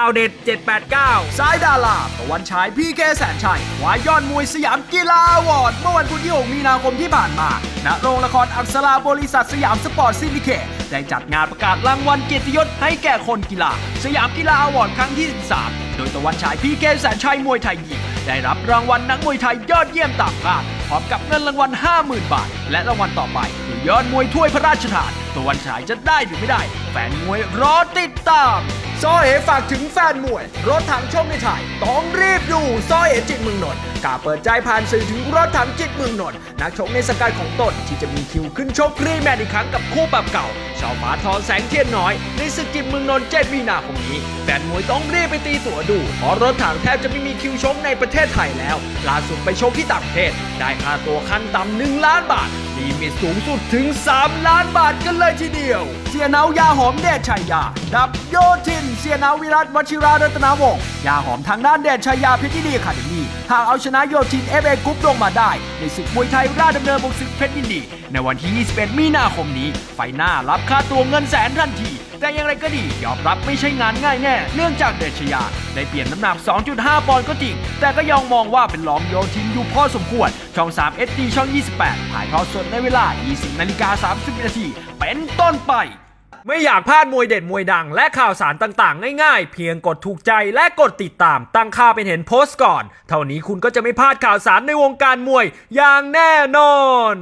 ข่าวเด็ด 789 สายดาราตะวันฉายพี่เคแสนชัยวายยอดมวยสยามกีฬาวอร์ด เมื่อวันพุธที่ 6 มีนาคมที่ผ่านมา ณ โรงละครอักษราบริษัทสยามสปอร์ตซิลิเคตได้จัดงานประกาศรางวัลเกียรติยศให้แก่คนกีฬา สยามกีฬาวอร์ดครั้งที่ 13 โดยตะวันฉายพี่เคแสนชัยมวยไทยหญิงได้รับรางวัลนักมวยไทยยอดเยี่ยมตามคาดพร้อมกับเงินรางวัล 50,000 บาท และรางวัลต่อไปคือยอดมวยถ้วยพระราชทาน ตะวันฉายจะได้หรือไม่ได้ แฟนมวยรอติดตาม ซอเอฝากถึงแฟนมวย รถถังช่องในไทยต้องรีบดูซอเอจิตเมืองนนท์กล้าเปิดใจผ่านสื่อถึงรถถังจิตเมืองนนท์นักชกในสกายของตนที่จะมีคิวขึ้นชกรีแมตช์อีกครั้งกับคู่ปรับเก่าชาวฟ้าทองแสงเทียนน้อย ในศึกจิตเมืองนนท์7มีนาคมนี้ แฟนมวยต้องรีบไปตีตั๋วดู เพราะรถถังแทบจะไม่มีคิวชกในประเทศไทยแล้วล่าสุดไปชกที่ต่างประเทศ ได้ค่าตัวขั้นต่ำหนึ่งล้านบาท ลีมิตสูงสุดถึง 3 ล้านบาทกันเลยทีเดียว เสียเนายาหอมเดชชัยยา ดับโยทิน เสียเนาวิรัตวชิรารัตนาวงศ์ยาหอมทางด้านเดชชัยยาเพชรยินดีคาเดมี่หากเอาชนะโยทินเอฟเอกรุ๊ปลงมาได้ ในศึกมวยไทยราชดำเนินบุกศึกเพชรยินดี ในวันที่ 21 มีนาคมนี้ ไฟหน้ารับค่าตัวเงินแสนทันที แต่อย่างไรก็ดียอมรับไม่ใช่งานง่ายแน่ เนื่องจากเดชยาได้เปลี่ยนน้ำหนัก 2.5 ปอนด์ก็จริง แต่ก็ยังมองว่าเป็นล้อมโยทินอยู่พอสมควร ช่อง 3 SD ช่อง 28 ถ่ายทอดสดในเวลา 20นาฬิกา30นาทีเป็นต้นไปไม่อยากพลาดมวยเด็ดมวยดัง และข่าวสารต่างๆ ง่ายๆ เพียงกดถูกใจและกดติดตาม ตั้งค่าเป็นเห็นโพสต์ก่อน เท่านี้คุณก็จะไม่พลาดข่าวสารในวงการมวยอย่างแน่นอน